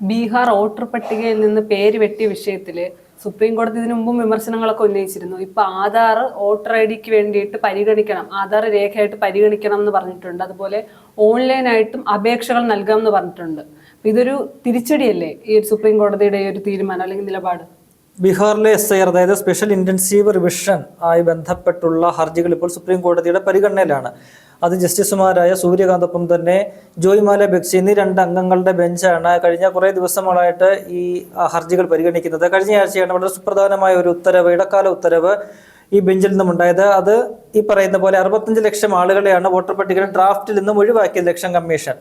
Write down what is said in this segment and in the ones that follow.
Bihar voter പട്ടികയിൽ നിന്ന് പേര് വെട്ടിയ വിഷയത്തിൽ സുപ്രീം കോടതി ഇതിനു മുമ്പും വിമർശനങ്ങളൊക്കെ ഉന്നയിച്ചിരുന്നു. ഇപ്പൊ ആധാർ വോട്ടർ ഐ ഡിക്ക് വേണ്ടിയിട്ട് പരിഗണിക്കണം ആധാർ രേഖയായിട്ട് പരിഗണിക്കണം എന്ന് പറഞ്ഞിട്ടുണ്ട്. അതുപോലെ ഓൺലൈനായിട്ടും അപേക്ഷകൾ നൽകാം എന്ന് പറഞ്ഞിട്ടുണ്ട്. ഇതൊരു തിരിച്ചടിയല്ലേ ഈ സുപ്രീം കോടതിയുടെ ഈ ഒരു തീരുമാനം അല്ലെങ്കിൽ നിലപാട്? ബീഹാറിലെ എസ് ഐ ആർ അതായത് സ്പെഷ്യൽ ഇന്റൻസീവ് റിവിഷൻ ആയി ബന്ധപ്പെട്ടുള്ള ഹർജികൾ ഇപ്പോൾ സുപ്രീം കോടതിയുടെ പരിഗണനയിലാണ്. അത് ജസ്റ്റിസുമാരായ സൂര്യകാന്തൊപ്പം തന്നെ ജോയ്മാല ബെക്സി എന്നീ രണ്ട് അംഗങ്ങളുടെ ബെഞ്ചാണ് കഴിഞ്ഞ കുറേ ദിവസങ്ങളായിട്ട് ഈ ഹർജികൾ പരിഗണിക്കുന്നത്. കഴിഞ്ഞ ആഴ്ചയാണ് വളരെ സുപ്രധാനമായ ഒരു ഉത്തരവ് ഇടക്കാല ഉത്തരവ് ഈ ബെഞ്ചിൽ നിന്നും ഉണ്ടായത് അത് ഈ പറയുന്ന പോലെ അറുപത്തഞ്ച് ലക്ഷം ആളുകളെയാണ് വോട്ടർ പട്ടികയുടെ ഡ്രാഫ്റ്റിൽ നിന്നും ഒഴിവാക്കിയത് ഇലക്ഷൻ കമ്മീഷൻ.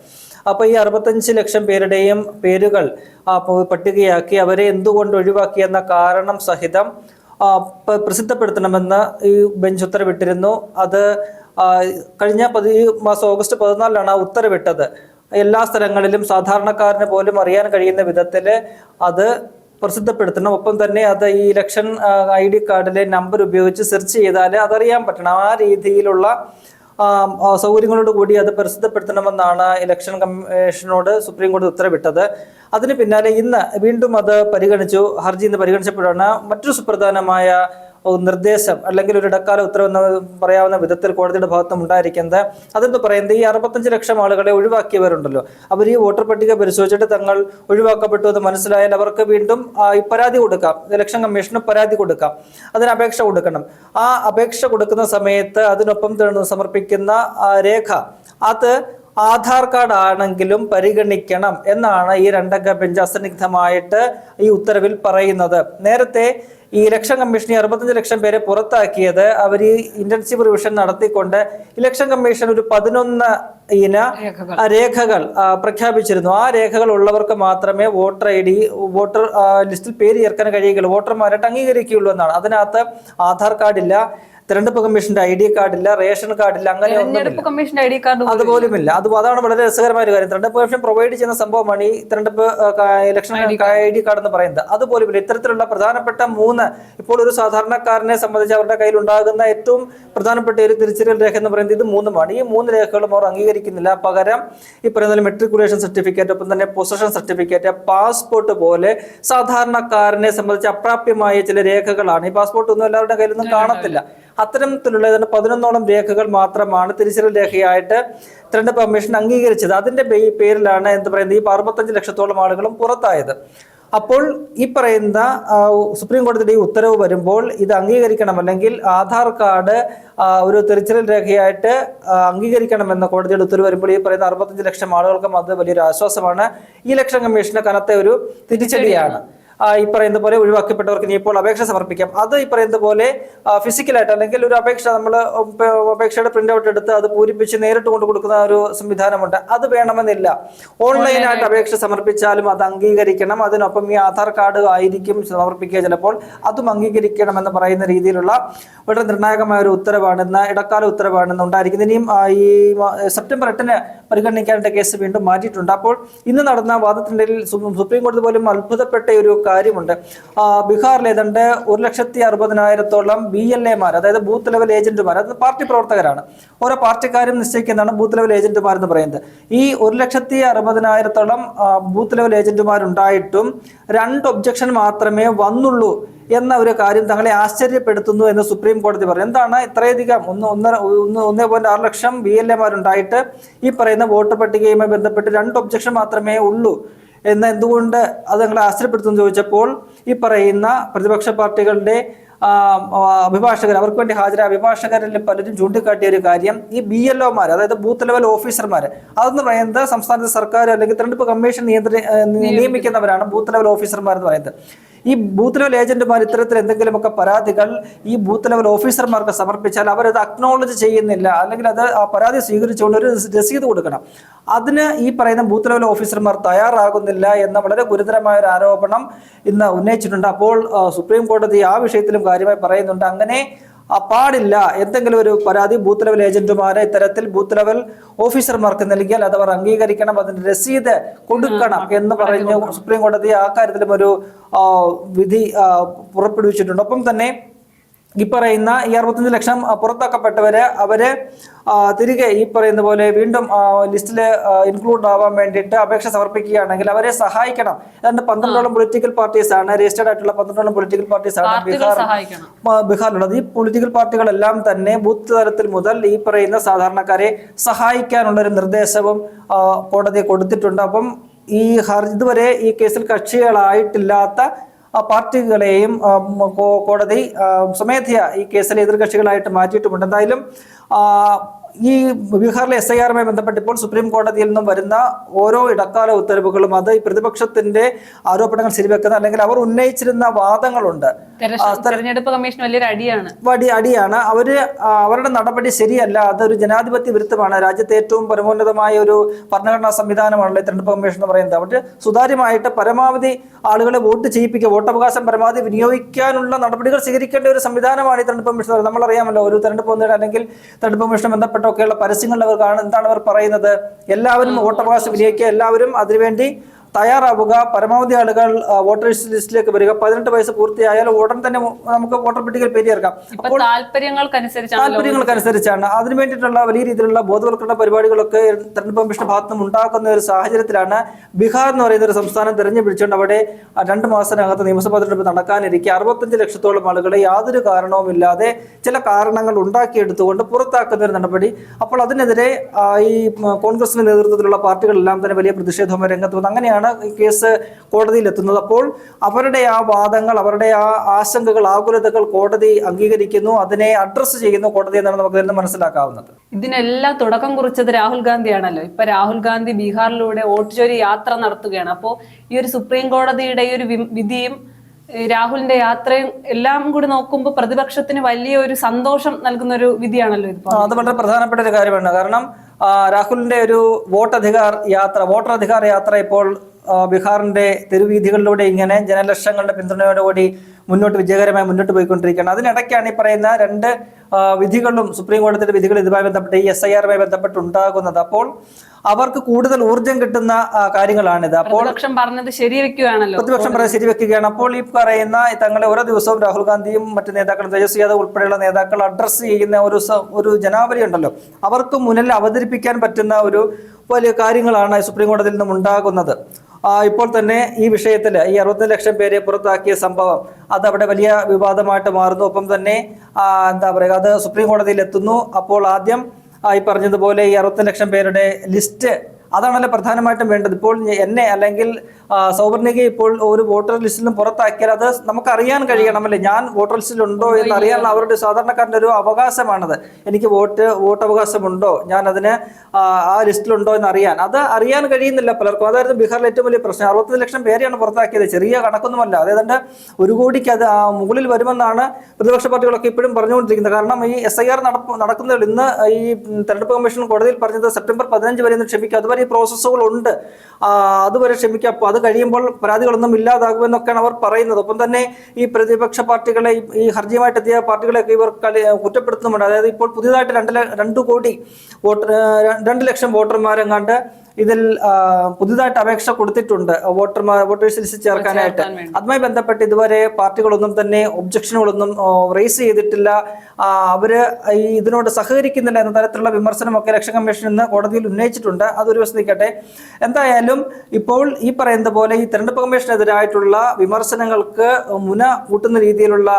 അപ്പോൾ ഈ അറുപത്തഞ്ച് ലക്ഷം പേരുടെയും പേരുകൾ പട്ടികയാക്കി അവരെ എന്തുകൊണ്ട് ഒഴിവാക്കി എന്ന കാരണം സഹിതം പ്രസിദ്ധപ്പെടുത്തണമെന്ന് ഈ ബെഞ്ച് ഉത്തരവിട്ടിരുന്നു. അത് കഴിഞ്ഞ പതി മാസം ഓഗസ്റ്റ് പതിനാലിലാണ് ആ ഉത്തരവിട്ടത്. എല്ലാ സ്ഥലങ്ങളിലും സാധാരണക്കാരന് പോലും അറിയാൻ കഴിയുന്ന വിധത്തിൽ അത് പ്രസിദ്ധപ്പെടുത്തണം. ഒപ്പം തന്നെ അത് ഈ ഇലക്ഷൻ ഐ ഡി കാർഡിലെ നമ്പർ ഉപയോഗിച്ച് സെർച്ച് ചെയ്താൽ അതറിയാൻ പറ്റണം. ആ രീതിയിലുള്ള സൗകര്യങ്ങളോട് കൂടി അത് പ്രസിദ്ധപ്പെടുത്തണമെന്നാണ് ഇലക്ഷൻ കമ്മീഷനോട് സുപ്രീം കോടതി ഉത്തരവിട്ടത്. അതിന് പിന്നാലെ ഇന്ന് വീണ്ടും അത് പരിഗണിച്ചു. ഹർജി ഇന്ന് പരിഗണിച്ചപ്പോഴാണ് മറ്റൊരു സുപ്രധാനമായ നിർദ്ദേശം അല്ലെങ്കിൽ ഒരു ഇടക്കാല ഉത്തരവെന്ന് പറയാവുന്ന വിധത്തിൽ കോടതിയുടെ ഭാഗത്തും ഉണ്ടായിരിക്കുന്നത്. അതെന്ന് പറയുന്നത്? ഈ അറുപത്തഞ്ച് ലക്ഷം ആളുകളെ ഒഴിവാക്കിയവരുണ്ടല്ലോ. അവർ ഈ വോട്ടർ പട്ടിക പരിശോധിച്ചിട്ട് തങ്ങൾ ഒഴിവാക്കപ്പെട്ടു എന്ന് മനസ്സിലായാൽ അവർക്ക് വീണ്ടും ഈ പരാതി കൊടുക്കാം. ഇലക്ഷൻ കമ്മീഷന് പരാതി കൊടുക്കാം. അതിന് അപേക്ഷ കൊടുക്കണം. ആ അപേക്ഷ കൊടുക്കുന്ന സമയത്ത് അതിനൊപ്പം സമർപ്പിക്കുന്ന രേഖ. അത് ആധാർ കാർഡ് ആണെങ്കിലും പരിഗണിക്കണം എന്നാണ് ഈ രണ്ടംഗ ബെഞ്ച് അസന്നിഗ്ധമായിട്ട് ഈ ഉത്തരവിൽ പറയുന്നത്. നേരത്തെ ഈ ഇലക്ഷൻ കമ്മീഷൻ ഈ അറുപത്തഞ്ച് ലക്ഷം പേരെ പുറത്താക്കിയത് അവർ ഈ ഇന്റൻസീവ് റിവിഷൻ നടത്തിക്കൊണ്ട് ഇലക്ഷൻ കമ്മീഷൻ ഒരു പതിനൊന്ന് ഇന രേഖകൾ. പ്രഖ്യാപിച്ചിരുന്നു. ആ രേഖകൾ ഉള്ളവർക്ക് മാത്രമേ വോട്ടർ ഐ ഡി വോട്ടർ ലിസ്റ്റിൽ പേര് ചേർക്കാൻ കഴിയുകയുള്ളൂ. വോട്ടർമാരായിട്ട് അംഗീകരിക്കുകയുള്ളൂ എന്നാണ്. അതിനകത്ത് ആധാർ കാർഡില്ല തെരഞ്ഞെടുപ്പ് കമ്മീഷന്റെ ഐ ഡി കാർഡില്ല റേഷൻ കാർഡില്ല അങ്ങനെ കാർഡ് അതുപോലുമില്ല. അത് അതാണ് വളരെ രസകരമായ ഒരു കാര്യം. തെരഞ്ഞെടുപ്പ് കമ്മീഷൻ പ്രൊവൈഡ് ചെയ്യുന്ന സംഭവമാണ് ഈ തെരഞ്ഞെടുപ്പ് ഇലക്ഷൻ ഐ ഡി കാർഡ് എന്ന് പറയുന്നത്. അതുപോലുമില്ല. ഇത്തരത്തിലുള്ള പ്രധാനപ്പെട്ട മൂന്ന് ഇപ്പോൾ ഒരു സാധാരണക്കാരനെ സംബന്ധിച്ച് അവരുടെ കയ്യിൽ ഉണ്ടാകുന്ന ഏറ്റവും പ്രധാനപ്പെട്ട ഒരു തിരിച്ചറിയൽ രേഖ എന്ന് പറയുന്നത് ഇത് മൂന്നുമാണ്. ഈ മൂന്ന് രേഖകളും അവർ അംഗീകരിക്കുന്നില്ല. പകരം ഈ പറയുന്ന മെട്രിക്കുലേഷൻ സർട്ടിഫിക്കറ്റ് ഒപ്പം തന്നെ പൊസഷൻ സർട്ടിഫിക്കറ്റ് പാസ്പോർട്ട് പോലെ സാധാരണക്കാരനെ സംബന്ധിച്ച് അപ്രാപ്യമായ ചില രേഖകളാണ്. ഈ പാസ്പോർട്ട് ഒന്നും എല്ലാവരുടെ കയ്യിലൊന്നും കാണത്തില്ല. അത്തരത്തിലുള്ള ഏതാണ്ട് പതിനൊന്നോളം രേഖകൾ മാത്രമാണ് തിരിച്ചറിയൽ രേഖയായിട്ട് തെരഞ്ഞെടുപ്പ് കമ്മീഷൻ അംഗീകരിച്ചത്. അതിന്റെ പേരിലാണ് എന്ത് പറയുന്നത്? ഈ അറുപത്തഞ്ച് ലക്ഷത്തോളം ആളുകളും പുറത്തായത്. അപ്പോൾ ഈ പറയുന്ന സുപ്രീം കോടതിയുടെ ഈ ഉത്തരവ് വരുമ്പോൾ ഇത് അംഗീകരിക്കണം അല്ലെങ്കിൽ ആധാർ കാർഡ് ഒരു തിരിച്ചറിയൽ രേഖയായിട്ട് അംഗീകരിക്കണം അംഗീകരിക്കണമെന്ന കോടതിയുടെ ഉത്തരവ് വരുമ്പോൾ ഈ പറയുന്ന അറുപത്തഞ്ച് ലക്ഷം ആളുകൾക്കും അത് വലിയൊരു ആശ്വാസമാണ്. ഈ ഇലക്ഷൻ കമ്മീഷന്റെ കനത്ത ഒരു തിരിച്ചടിയാണ്. ഈ പറയുന്ന പോലെ ഒഴിവാക്കപ്പെട്ടവർക്ക് ഇപ്പോൾ അപേക്ഷ സമർപ്പിക്കാം. അത് ഈ പറയുന്ന പോലെ ഫിസിക്കലായിട്ട് അല്ലെങ്കിൽ ഒരു അപേക്ഷ നമ്മൾ അപേക്ഷയുടെ പ്രിന്റ് ഔട്ട് എടുത്ത് അത് പൂരിപ്പിച്ച് നേരിട്ട് കൊണ്ട് കൊടുക്കുന്ന ഒരു സംവിധാനമുണ്ട്. അത് വേണമെന്നില്ല. ഓൺലൈനായിട്ട് അപേക്ഷ സമർപ്പിച്ചാലും അത് അംഗീകരിക്കണം. അതിനൊപ്പം ഈ ആധാർ കാർഡ് ആയിരിക്കും സമർപ്പിക്കുക ചിലപ്പോൾ. അതും അംഗീകരിക്കണം എന്ന് പറയുന്ന രീതിയിലുള്ള വളരെ നിർണായകമായ ഒരു ഉത്തരവാണ് ഇന്ന് ഇടക്കാല ഉത്തരവാണ് ഇന്ന് ഉണ്ടായിരിക്കുന്നത് ഇനിയും ഈ സെപ്റ്റംബർ എട്ടിന് പരിഗണിക്കാനുള്ള കേസ് വീണ്ടും മാറ്റിയിട്ടുണ്ട്. അപ്പോൾ ഇന്ന് നടന്ന വാദത്തിനിടയിൽ സുപ്രീം കോടതി പോലും അത്ഭുതപ്പെട്ട ഒരു കാര്യമുണ്ട്. ബീഹാറിൽ ഏതാണ്ട് ഒരു ലക്ഷത്തി അറുപതിനായിരത്തോളം ബി എൽ എമാർ അതായത് ബൂത്ത് ലെവൽ ഏജന്റുമാർ അത് പാർട്ടി പ്രവർത്തകരാണ്. ഓരോ പാർട്ടിക്കാരും നിശ്ചയിക്കുന്നതാണ് ബൂത്ത് ലെവൽ ഏജന്റുമാർ എന്ന് പറയുന്നത്. ഈ ഒരു ലക്ഷത്തി അറുപതിനായിരത്തോളം ബൂത്ത് ലെവൽ ഏജന്റുമാരുണ്ടായിട്ടും രണ്ട് ഒബ്ജക്ഷൻ മാത്രമേ വന്നുള്ളൂ എന്ന ഒരു കാര്യം തങ്ങളെ ആശ്ചര്യപ്പെടുത്തുന്നു എന്ന് സുപ്രീം കോടതി പറഞ്ഞു. എന്താണ് ഇത്രയധികം ഒന്ന് ഒന്നര ഒന്ന് ഒന്നേ പോയിന്റ് ആറ് ലക്ഷം ബി എൽ എമാരുണ്ടായിട്ട് ഈ പറയുന്ന വോട്ടർ പട്ടികയുമായി ബന്ധപ്പെട്ട് രണ്ട് ഒബ്ജക്ഷൻ മാത്രമേ ഉള്ളൂ എന്ന് എന്തുകൊണ്ട് അത് ഞങ്ങളെ ആശ്ചര്യപ്പെടുത്തുമെന്ന് ചോദിച്ചപ്പോൾ ഈ പറയുന്ന പ്രതിപക്ഷ പാർട്ടികളുടെ അഭിഭാഷകർ അവർക്ക് വേണ്ടി ഹാജരായ അഭിഭാഷകരിൽ പലരും ചൂണ്ടിക്കാട്ടിയ ഒരു കാര്യം ഈ ബി എൽ ഒമാർ അതായത് ബൂത്ത് ലെവൽ ഓഫീസർമാർ അതെന്ന് പറയുന്നത് സംസ്ഥാനത്തെ സർക്കാർ അല്ലെങ്കിൽ തെരഞ്ഞെടുപ്പ് കമ്മീഷൻ നിയന്ത്രി നിയമിക്കുന്നവരാണ് ബൂത്ത് ലെവൽ ഓഫീസർമാർ എന്ന് പറയുന്നത്. ഈ ബൂത്ത് ലെവൽ ഏജന്റുമാർ ഇത്തരത്തിൽ എന്തെങ്കിലുമൊക്കെ പരാതികൾ ഈ ബൂത്ത് ലെവൽ ഓഫീസർമാർക്ക് സമർപ്പിച്ചാൽ അവരത് അക്നോളജ് ചെയ്യുന്നില്ല. അല്ലെങ്കിൽ അത് ആ പരാതി സ്വീകരിച്ചുകൊണ്ട് ഒരു രസീത് കൊടുക്കണം. അതിന് ഈ പറയുന്ന ബൂത്ത് ലെവൽ ഓഫീസർമാർ തയ്യാറാകുന്നില്ല എന്ന വളരെ ഗുരുതരമായ ഒരു ആരോപണം ഇന്ന് ഉന്നയിച്ചിട്ടുണ്ട്. അപ്പോൾ സുപ്രീം കോടതി ആ വിഷയത്തിലും കാര്യമായി പറയുന്നുണ്ട്. അങ്ങനെ ആ, പാടില്ല. എന്തെങ്കിലും ഒരു പരാതി ബൂത്ത് ലെവൽ ഏജന്റുമാരെ ഇത്തരത്തിൽ ബൂത്ത് ലെവൽ ഓഫീസർമാർക്ക് നൽകിയാൽ അത് അവർ അംഗീകരിക്കണം അതിന്റെ രസീത് കൊടുക്കണം എന്ന് പറഞ്ഞ് സുപ്രീം കോടതി ആ കാര്യത്തിലും ഒരു വിധി പുറപ്പെടുവിച്ചിട്ടുണ്ട്. ഒപ്പം തന്നെ ഈ പറയുന്ന ഈ അറുപത്തഞ്ച് ലക്ഷം പുറത്താക്കപ്പെട്ടവരെ അവരെ തിരികെ ഈ പറയുന്ന പോലെ വീണ്ടും ലിസ്റ്റിൽ ഇൻക്ലൂഡ് ആവാൻ വേണ്ടിയിട്ട് അപേക്ഷ സമർപ്പിക്കുകയാണെങ്കിൽ അവരെ സഹായിക്കണം. ഏതാണ്ട് പന്ത്രണ്ടോളം പൊളിറ്റിക്കൽ പാർട്ടീസ് ആണ് രജിസ്റ്റേഡ് ആയിട്ടുള്ള പന്ത്രണ്ടോളം പൊളിറ്റിക്കൽ പാർട്ടീസ് ആണ് ബീഹാർ ബീഹാറിലുള്ളത്. ഈ പൊളിറ്റിക്കൽ പാർട്ടികളെല്ലാം തന്നെ ബൂത്ത് തലത്തിൽ മുതൽ ഈ പറയുന്ന സാധാരണക്കാരെ സഹായിക്കാനുള്ള ഒരു നിർദ്ദേശവും കോടതി കൊടുത്തിട്ടുണ്ട്. അപ്പം ഈ ഹർജി ഇതുവരെ ഈ കേസിൽ കക്ഷികളായിട്ടില്ലാത്ത പാർട്ടികളെയും കോടതി സ്വമേധയ ഈ കേസിലെ എതിർകക്ഷികളായിട്ട് മാറ്റിയിട്ടുമുണ്ട്. എന്തായാലും ഈ ബീഹാറിലെ എസ് ഐ ആറുമായി ബന്ധപ്പെട്ട് ഇപ്പോൾ സുപ്രീം കോടതിയിൽ നിന്നും വരുന്ന ഓരോ ഇടക്കാല ഉത്തരവുകളും അത് ഈ പ്രതിപക്ഷത്തിന്റെ ആരോപണങ്ങൾ ശരിവെക്കുന്ന അല്ലെങ്കിൽ അവർ ഉന്നയിച്ചിരുന്ന വാദങ്ങളുണ്ട്. തെരഞ്ഞെടുപ്പ് കമ്മീഷൻ വലിയൊരു അടിയാണ്. വടി അടിയാണ്. അവർ അവരുടെ നടപടി ശരിയല്ല. അതൊരു ജനാധിപത്യ വിരുദ്ധമാണ്. രാജ്യത്തെ ഏറ്റവും പരമോന്നതമായ ഒരു ഭരണഘടനാ സംവിധാനമാണല്ലോ തെരഞ്ഞെടുപ്പ് കമ്മീഷൻ എന്ന് പറയുന്നത്. അവർ സുതാര്യമായിട്ട് പരമാവധി ആളുകളെ വോട്ട് ചെയ്യിപ്പിക്കുക വോട്ടവകാശം പരമാവധി വിനിയോഗിക്കാനുള്ള നടപടികൾ സ്വീകരിക്കേണ്ട ഒരു സംവിധാനമാണ് ഈ തെരഞ്ഞെടുപ്പ് കമ്മീഷൻ നമ്മളറിയാമല്ലോ ഒരു തെരഞ്ഞെടുപ്പ് വന്നിട്ട് അല്ലെങ്കിൽ തെരഞ്ഞെടുപ്പ് കമ്മീഷനെ ബന്ധപ്പെട്ടൊക്കെയുള്ള പരസ്യങ്ങളിൽ അവർ കാണുന്ന എന്താണ് അവർ പറയുന്നത്? എല്ലാവരും വോട്ടവകാശം വിനിയോഗിക്കുക എല്ലാവരും അതിനുവേണ്ടി തയ്യാറാവുക. പരമാവധി ആളുകൾ വോട്ടേഴ്സ് ലിസ്റ്റിലേക്ക് വരിക. പതിനെട്ട് വയസ്സ് പൂർത്തിയായാൽ ഉടൻ തന്നെ നമുക്ക് വോട്ടർ പട്ടികയിൽ പേര് അപ്പോൾ താല്പര്യങ്ങൾക്കനുസരിച്ചാണ്. അതിനു വേണ്ടിയിട്ടുള്ള വലിയ രീതിയിലുള്ള ബോധവൽക്കരണ പരിപാടികളൊക്കെ തെരഞ്ഞെടുപ്പ് കമ്മീഷന്റെ ഭാഗത്തു നിന്നും ഉണ്ടാക്കുന്ന ഒരു സാഹചര്യത്തിലാണ് ബീഹാർ എന്ന് പറയുന്ന ഒരു സംസ്ഥാനം തെരഞ്ഞു പിടിച്ചുകൊണ്ട് അവിടെ രണ്ട് മാസത്തിനകത്ത് നിയമസഭാ തെരഞ്ഞെടുപ്പ് നടക്കാനിരിക്കെ. അറുപത്തഞ്ച് ലക്ഷത്തോളം ആളുകളെ യാതൊരു കാരണവുമില്ലാതെ ചില കാരണങ്ങൾ ഉണ്ടാക്കിയെടുത്തുകൊണ്ട് പുറത്താക്കുന്ന ഒരു നടപടി. അപ്പോൾ അതിനെതിരെ ഈ കോൺഗ്രസിന്റെ നേതൃത്വത്തിലുള്ള പാർട്ടികളെല്ലാം തന്നെ വലിയ പ്രതിഷേധവുമായി രംഗത്ത് വന്നു. അങ്ങനെയാണ് ഈ കേസ് കോടതിയിൽ എത്തുന്നത് അപ്പോൾ അവരുടെ ആ വാദങ്ങൾ അവരുടെ ആ ആശങ്കകൾ ആകുലതകൾ കോടതി അംഗീകരിക്കുന്നു. അതിനെ അഡ്രസ്സ് ചെയ്യുന്നു കോടതി എന്നാണ് നമുക്ക് ഇതിൽ മനസ്സിലാക്കാവുന്നത്. ഇതിനെല്ലാം തുടക്കം കുറിച്ചത് രാഹുൽ ഗാന്ധിയാണല്ലോ. ഇപ്പൊ രാഹുൽ ഗാന്ധി ബീഹാറിലൂടെ വോട്ട് ചോരി യാത്ര നടത്തുകയാണ്. അപ്പോ ഈ ഒരു സുപ്രീം കോടതിയുടെ ഈ ഒരു വിധിയും രാഹുലിന്റെ യാത്രയും എല്ലാം കൂടി നോക്കുമ്പോൾ പ്രതിപക്ഷത്തിന് വലിയ ഒരു സന്തോഷം നൽകുന്ന ഒരു വിധിയാണല്ലോ ഇത്. അത് വളരെ പ്രധാനപ്പെട്ട ഒരു കാര്യമാണ്. കാരണം രാഹുലിന്റെ ഒരു വോട്ടധികാർ യാത്ര വോട്ടർ അധികാർ യാത്ര ഇപ്പോൾ ആ, ബീഹാറിന്റെ തെരുവീഥികളിലൂടെ ഇങ്ങനെ ജനലക്ഷങ്ങളുടെ പിന്തുണയോടുകൂടി മുന്നോട്ട് വിജയകരമായി മുന്നോട്ട് പോയിക്കൊണ്ടിരിക്കുകയാണ്. അതിനിടയ്ക്കാണ് ഈ പറയുന്ന രണ്ട് വിധികളും സുപ്രീം കോടതിയുടെ വിധികൾ ഇതുമായി ബന്ധപ്പെട്ട് ഈ എസ് ഐ ആറുമായി ബന്ധപ്പെട്ട് ഉണ്ടാകുന്നത് അപ്പോൾ അവർക്ക് കൂടുതൽ ഊർജം കിട്ടുന്ന കാര്യങ്ങളാണിത്. അപ്പോൾ പ്രതിപക്ഷം പറഞ്ഞത് ശരിവെക്കുകയാണല്ലോ. പ്രതിപക്ഷം പറയാൻ ശരിവെക്കുകയാണ്. അപ്പോൾ ഈ പറയുന്ന തങ്ങളെ ഓരോ ദിവസവും രാഹുൽ ഗാന്ധിയും മറ്റു നേതാക്കളും തേജസ്വി യാദവ് ഉൾപ്പെടെയുള്ള നേതാക്കൾ അഡ്രസ്സ് ചെയ്യുന്ന ഒരു ഒരു ജനാവലി ഉണ്ടല്ലോ. അവർക്ക് മുന്നിൽ അവതരിപ്പിക്കാൻ പറ്റുന്ന ഒരു വലിയ കാര്യങ്ങളാണ് സുപ്രീം കോടതിയിൽ നിന്നും ഉണ്ടാകുന്നത്. ഇപ്പോൾ തന്നെ ഈ വിഷയത്തിൽ ഈ അറുപത്തി ലക്ഷം പേരെ പുറത്താക്കിയ സംഭവം അത് അവിടെ വലിയ വിവാദമായിട്ട് മാറുന്നു. ഒപ്പം തന്നെ എന്താ പറയുക അത് സുപ്രീം കോടതിയിൽ എത്തുന്നു. അപ്പോൾ ആദ്യം ഈ പറഞ്ഞതുപോലെ ഈ അറുപത്തി ലക്ഷം പേരുടെ ലിസ്റ്റ് അതാണല്ലോ പ്രധാനമായിട്ടും വേണ്ടത്. ഇപ്പോൾ എന്നെ അല്ലെങ്കിൽ ആ, ഇപ്പോൾ ഒരു വോട്ടർ ലിസ്റ്റിലും പുറത്താക്കിയാൽ അത് നമുക്ക് അറിയാൻ കഴിയണമല്ലേ? ഞാൻ വോട്ടർ ലിസ്റ്റിൽ ഉണ്ടോ എന്ന് അറിയാനുള്ള അവരുടെ സാധാരണക്കാരന്റെ ഒരു അവകാശമാണത്. എനിക്ക് വോട്ട് വോട്ട് അവകാശമുണ്ടോ ഞാൻ അതിന് ആ, ലിസ്റ്റിലുണ്ടോ എന്ന് അറിയാൻ. അത് അറിയാൻ കഴിയുന്നില്ല പലർക്കും. അതായിരുന്നു ബീഹാറിലെ ഏറ്റവും വലിയ പ്രശ്നം. അറുപത്തി ലക്ഷം പേരെയാണ് പുറത്താക്കിയത്. ചെറിയ കണക്കൊന്നുമല്ല. അതായത് ഒരു കോടിക്ക് അത് മുകളിൽ വരുമെന്നാണ് പ്രതിപക്ഷ പാർട്ടികളൊക്കെ ഇപ്പോഴും പറഞ്ഞുകൊണ്ടിരിക്കുന്നത്. കാരണം ഈ എസ് ഐ ആർ നടക്കുന്നതിൽ ഇന്ന് ഈ തെരഞ്ഞെടുപ്പ് കമ്മീഷൻ കോടതിയിൽ പറഞ്ഞത് സെപ്റ്റംബർ പതിനഞ്ച് വരെ ക്ഷമിക്കുക. അതുവരെ ഈ പ്രോസസ്സുകളുണ്ട് അതുവരെ ക്ഷമിക്കുക അപ്പോൾ അത് കഴിയുമ്പോൾ പരാതികളൊന്നും ഇല്ലാതാകുമെന്നൊക്കെയാണ് അവർ പറയുന്നത്. ഒപ്പം തന്നെ ഈ പ്രതിപക്ഷ പാർട്ടികളെ ഈ- ഹർജിയുമായിട്ട് എത്തിയ പാർട്ടികളെയൊക്കെ ഇവർ കുറ്റപ്പെടുത്തുന്നുണ്ട് അതായത് ഇപ്പോൾ പുതിയതായിട്ട് രണ്ട് രണ്ട് കോടി വോട്ടർ രണ്ട് ലക്ഷം വോട്ടർമാരെങ്ങാണ്ട് ഇതിൽ പുതുതായിട്ട് അപേക്ഷ കൊടുത്തിട്ടുണ്ട് വോട്ടർമാർ വോട്ടേഴ്സ് ലിസ്റ്റ് ചേർക്കാനായിട്ട്. അതുമായി ബന്ധപ്പെട്ട് ഇതുവരെ പാർട്ടികളൊന്നും തന്നെ ഒബ്ജക്ഷനുകളൊന്നും റേസ് ചെയ്തിട്ടില്ല. അവർ ഈ ഇതിനോട് സഹകരിക്കുന്നില്ല എന്ന തരത്തിലുള്ള വിമർശനമൊക്കെ ഇലക്ഷൻ കമ്മീഷൻ ഇന്ന് കോടതിയിൽ ഉന്നയിച്ചിട്ടുണ്ട്. അതൊരു വശം നിൽക്കട്ടെ. എന്തായാലും ഇപ്പോൾ ഈ പറയുന്ന പോലെ ഈ തെരഞ്ഞെടുപ്പ് കമ്മീഷനെതിരായിട്ടുള്ള വിമർശനങ്ങൾക്ക് മുന കൂട്ടുന്ന രീതിയിലുള്ള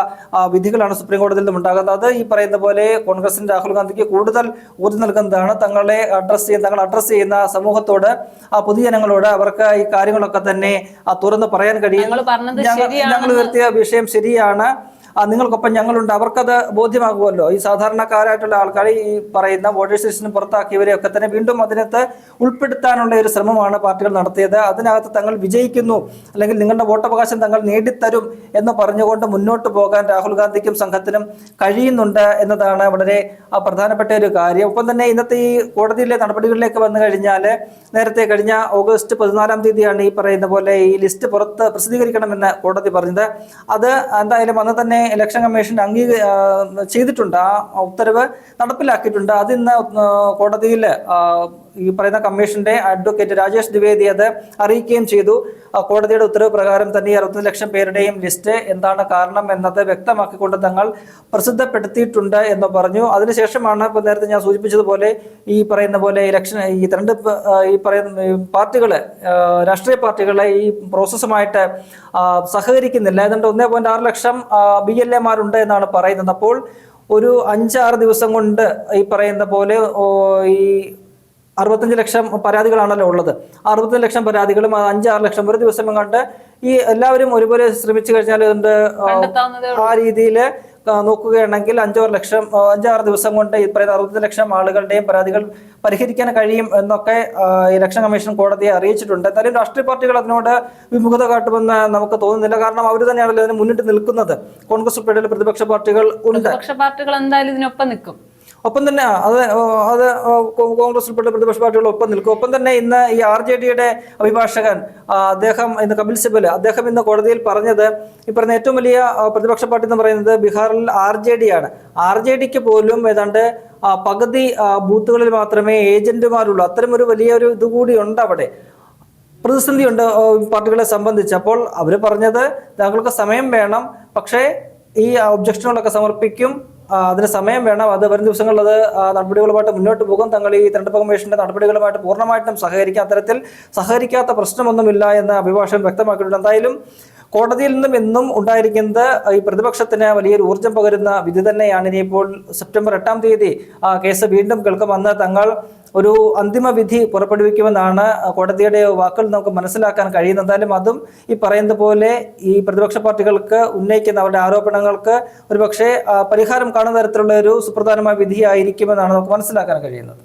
വിധികളാണ് സുപ്രീം കോടതിയിൽ നിന്നും ഉണ്ടാകുന്നത്. അത് ഈ പറയുന്ന പോലെ കോൺഗ്രസിന് രാഹുൽ ഗാന്ധിക്ക് കൂടുതൽ ഊർജം നൽകുന്നതാണ്. തങ്ങളെ അഡ്രസ് ചെയ്യുന്ന തങ്ങൾ അഡ്രസ് ചെയ്യുന്ന സമൂഹത്തോട് ആ പൊതുജനങ്ങളോട് അവർക്ക് ഈ കാര്യങ്ങളൊക്കെ തന്നെ തുറന്ന് പറയാൻ കഴിയും. ഞങ്ങൾ ഉയർത്തിയ വിഷയം ശരിയാണ്. നിങ്ങൾക്കൊപ്പം ഞങ്ങളുണ്ട്. അവർക്കത് ബോധ്യമാകുമല്ലോ. ഈ സാധാരണക്കാരായിട്ടുള്ള ആൾക്കാർ ഈ പറയുന്ന വോട്ടേഴ്സ് ലിസ്റ്റിന് പുറത്താക്കിയവരെയൊക്കെ തന്നെ വീണ്ടും അതിനകത്ത് ഉൾപ്പെടുത്താനുള്ള ഒരു ശ്രമമാണ് പാർട്ടികൾ നടത്തിയത്. അതിനകത്ത് തങ്ങൾ വിജയിക്കുന്നു. അല്ലെങ്കിൽ നിങ്ങളുടെ വോട്ടവകാശം തങ്ങൾ നേടിത്തരും എന്ന് പറഞ്ഞുകൊണ്ട് മുന്നോട്ട് പോകാൻ രാഹുൽ ഗാന്ധിക്കും സംഘത്തിനും കഴിയുന്നുണ്ട് എന്നതാണ് വളരെ പ്രധാനപ്പെട്ട ഒരു കാര്യം. ഒപ്പം തന്നെ ഇന്നത്തെ ഈ കോടതിയിലെ നടപടികളിലേക്ക് വന്നു കഴിഞ്ഞാൽ നേരത്തെ കഴിഞ്ഞ ഓഗസ്റ്റ് പതിനാലാം തീയതിയാണ് ഈ പറയുന്ന പോലെ ഈ ലിസ്റ്റ് പുറത്ത് പ്രസിദ്ധീകരിക്കണമെന്ന് കോടതി പറഞ്ഞത്. അത് എന്തായാലും അന്ന് തന്നെ ഇലക്ഷൻ കമ്മീഷൻ അംഗീക ചെയ്തിട്ടുണ്ട്. ആ ഉത്തരവ് നടപ്പിലാക്കിയിട്ടുണ്ട്. അത് ഇന്ന് കോടതിയിൽ ഈ പറയുന്ന കമ്മീഷന്റെ അഡ്വക്കേറ്റ് രാജേഷ് ദ്വിവേദി അത് അറിയിക്കുകയും ചെയ്തു. കോടതിയുടെ ഉത്തരവ് പ്രകാരം തന്നെ അറുപത്തി ലക്ഷം പേരുടെയും ലിസ്റ്റ് എന്താണ് കാരണം എന്നത് വ്യക്തമാക്കിക്കൊണ്ട് തങ്ങൾ പ്രസിദ്ധപ്പെടുത്തിയിട്ടുണ്ട് എന്ന് പറഞ്ഞു. അതിനുശേഷമാണ് ഇപ്പൊ നേരത്തെ ഞാൻ സൂചിപ്പിച്ചതുപോലെ ഈ പറയുന്ന പോലെ ഇലക്ഷൻ ഈ തെരഞ്ഞെടുപ്പ് ഈ പറയുന്ന പാർട്ടികൾ രാഷ്ട്രീയ പാർട്ടികളെ ഈ പ്രോസസ്സുമായിട്ട് സഹകരിക്കുന്നില്ല. ഏതാണ്ട് ഒന്നേ പോയിന്റ് ആറ് ലക്ഷം ബി എൽ എമാരുണ്ട് എന്നാണ് പറയുന്നത്. അപ്പോൾ ഒരു അഞ്ചാറ് ദിവസം കൊണ്ട് ഈ പറയുന്ന പോലെ ഈ അറുപത്തഞ്ച് ലക്ഷം പരാതികളാണല്ലോ ഉള്ളത്. അറുപത്തഞ്ച് ലക്ഷം പരാതികളും അഞ്ച് ആറ് ലക്ഷം ഒരു ദിവസം കണ്ട് ഈ എല്ലാവരും ഒരുപോലെ ശ്രമിച്ചു കഴിഞ്ഞാൽ ഇതിന്റെ ആ, രീതിയിൽ നോക്കുകയാണെങ്കിൽ അഞ്ചാറ് ലക്ഷം അഞ്ചാറ് ദിവസം കൊണ്ട് ഈ പറയുന്ന അറുപത് ലക്ഷം ആളുകളുടെയും പരാതികൾ പരിഹരിക്കാൻ കഴിയും എന്നൊക്കെ ഇലക്ഷൻ കമ്മീഷൻ കോടതിയെ അറിയിച്ചിട്ടുണ്ട്. എന്തായാലും രാഷ്ട്രീയ പാർട്ടികൾ അതിനോട് വിമുഖത കാട്ടുമെന്ന് നമുക്ക് തോന്നുന്നില്ല. കാരണം അവർ തന്നെയാണല്ലോ അതിന് മുന്നിട്ട് നിൽക്കുന്നത്. കോൺഗ്രസ് ഉൾപ്പെടെയുള്ള പ്രതിപക്ഷ പാർട്ടികൾ ഉണ്ട്. പ്രതിപക്ഷ പാർട്ടികൾ എന്തായാലും ഇതിനൊപ്പം നിൽക്കും. ഒപ്പം തന്നെ അത് അത് കോൺഗ്രസ് ഉൾപ്പെട്ട പ്രതിപക്ഷ പാർട്ടികൾ ഒപ്പം നിൽക്കും. ഒപ്പം തന്നെ ഇന്ന് ഈ ആർ ജെ ഡിയുടെ അഭിഭാഷകൻ അദ്ദേഹം ഇന്ന് കപിൽ സിബൽ അദ്ദേഹം ഇന്ന് കോടതിയിൽ പറഞ്ഞത് ഈ പറഞ്ഞ ഏറ്റവും വലിയ പ്രതിപക്ഷ പാർട്ടി എന്ന് പറയുന്നത് ബീഹാറിൽ ആർ ജെ ഡി ആണ്. ആർ ജെ ഡിക്ക് പോലും ഏതാണ്ട് പകുതി ബൂത്തുകളിൽ മാത്രമേ ഏജന്റുമാരുള്ളൂ. അത്തരം ഒരു വലിയൊരു ഇതുകൂടി ഉണ്ട് അവിടെ. പ്രതിസന്ധിയുണ്ട് പാർട്ടികളെ സംബന്ധിച്ച്. അപ്പോൾ അവർ പറഞ്ഞത് താങ്കൾക്ക് സമയം വേണം പക്ഷേ ഈ ഒബ്ജക്ഷനുകളൊക്കെ സമർപ്പിക്കും അതിന് സമയം വേണം. അത് വരും ദിവസങ്ങളിൽ അത് നടപടികളുമായിട്ട് മുന്നോട്ട് പോകും. തങ്ങൾ ഈ തെരഞ്ഞെടുപ്പ് കമ്മീഷന്റെ നടപടികളുമായിട്ട് പൂർണമായിട്ടും സഹകരിക്കാം അത്തരത്തിൽ സഹകരിക്കാത്ത പ്രശ്നമൊന്നുമില്ല എന്ന് അഭിഭാഷകൻ വ്യക്തമാക്കിയിട്ടുണ്ട്. എന്തായാലും കോടതിയിൽ നിന്നും എന്നും ഉണ്ടായിരിക്കുന്നത് ഈ പ്രതിപക്ഷത്തിന് വലിയൊരു ഊർജം പകരുന്ന വിധി തന്നെയാണ്. ഇനിയിപ്പോൾ സെപ്റ്റംബർ എട്ടാം തീയതി ആ കേസ് വീണ്ടും കേൾക്കുമെന്ന് തങ്ങൾ ഒരു അന്തിമ വിധി പുറപ്പെടുവിക്കുമെന്നാണ് കോടതിയുടെ വാക്കുകൾ നമുക്ക് മനസ്സിലാക്കാൻ കഴിയുന്നത്. എന്തായാലും അതും ഈ പറയുന്ന പോലെ ഈ പ്രതിപക്ഷ പാർട്ടികൾക്ക് ഉന്നയിക്കുന്ന അവരുടെ ആരോപണങ്ങൾക്ക് ഒരുപക്ഷെ പരിഹാരം കാണുന്ന തരത്തിലുള്ള ഒരു സുപ്രധാനമായ വിധിയായിരിക്കുമെന്നാണ് നമുക്ക് മനസ്സിലാക്കാൻ കഴിയുന്നത്.